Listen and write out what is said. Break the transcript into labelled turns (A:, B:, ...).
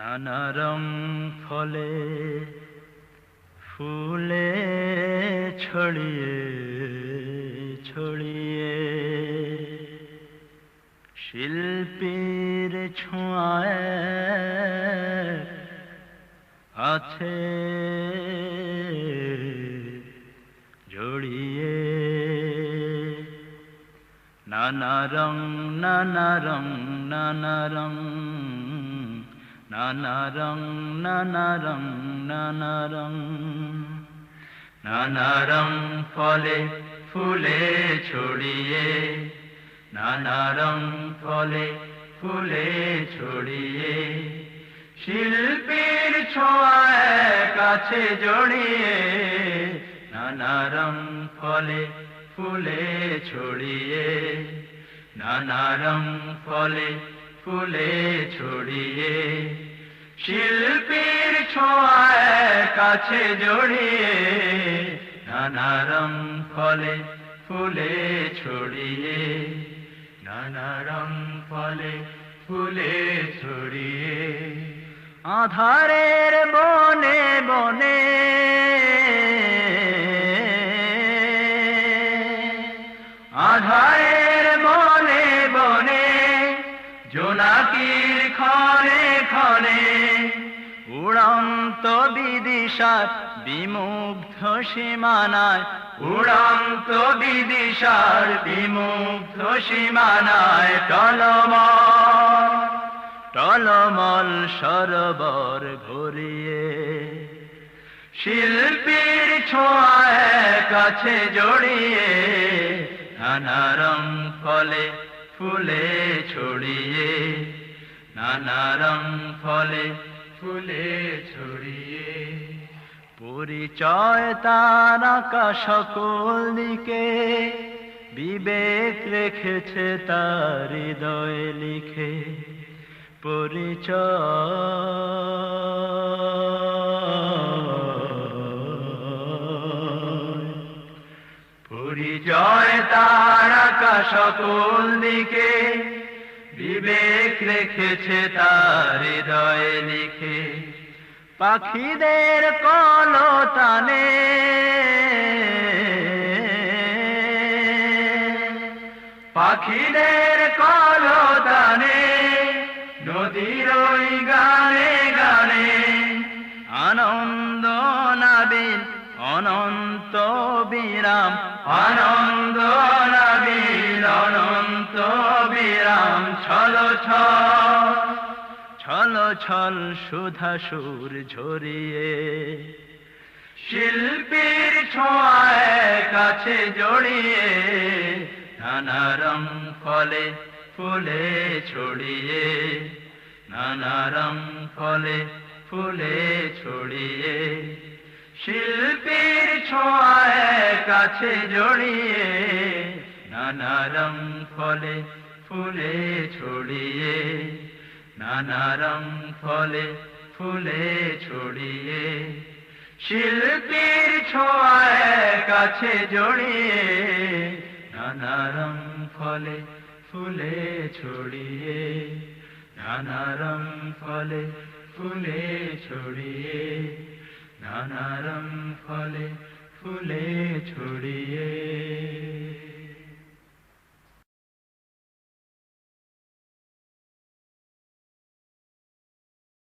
A: নানা রং ফলে ফুলে ছড়িয়ে ছড়িয়ে শিল্পীর ছোঁয়ায় আছে জড়িয়ে নানা রং নানা রং নানা রং নানা রং নানা রং নানা রং। নানা রং ফলে ফুলে ছড়িয়ে। নানা রং ফলে ফুলে ছড়িয়ে। শিল্পীর ছোঁয়ায় কাছে জড়িয়ে। নানা রং ফলে ফুলে ছড়িয়ে। নানা রং ফলে ফুলে ছড়িয়ে। শিল্পীর ছোঁয়ায় কাছে জড়িয়ে নানা রং ফলে ফুলে ছড়িয়ে নানা রং ফলে ফুলে ছড়িয়ে। আধারের বনে বনে আধারের বনে বনে, জোনাকির খনে খনে উড়ন্ত বিদিশার বিমুগ্ধ সীমানায়। উড়ন্ত বিদিশার বিমুগ্ধ সীমানায় টলমল টলমল সরবর ভরিয়ে শিল্পীর ছোঁয়ায় কাছে জড়িয়ে নানা রং ফলে ফুলে ছড়িয়ে। নানা রং ফলে ফুলে ছড়িয়ে। পরিচয় তার আঁকা সকল দিকে। বিবেক রেখেছে তার হৃদয়ে লিখে। পরিচয়। পরিচয় তার আঁকা সকল দিকে। বিবেক রেখেছে তার হৃদয়ে লিখে। পাখিদের কল কলতানে। পাখিদের কল কলতানে, নদীর গানে গানে। আনন্দ নাবিল, অনন্ত বিরাম। আনন্দ ছল ছল সুধা সুর ঝরিয়ে। শিল্পীর ছোঁয়ায় কাছে জড়িয়ে, নানা রং ফলে ফুলে ছড়িয়ে। নানা রং ফলে ফুলে ছড়িয়ে। শিল্পীর ছোঁয়ায় কাছে জড়িয়ে, নানা রং ফলে ফুলে ছড়িয়ে নানা রং ফলে ফুলে ছড়িয়ে, শিল্পীর ছোঁয়ায় কাছে জড়িয়ে নানা রং ফলে ফুলে ছড়িয়ে নানা রং ফলে ফুলে ছড়িয়ে নানা রং ফলে ফুলে ছড়িয়ে।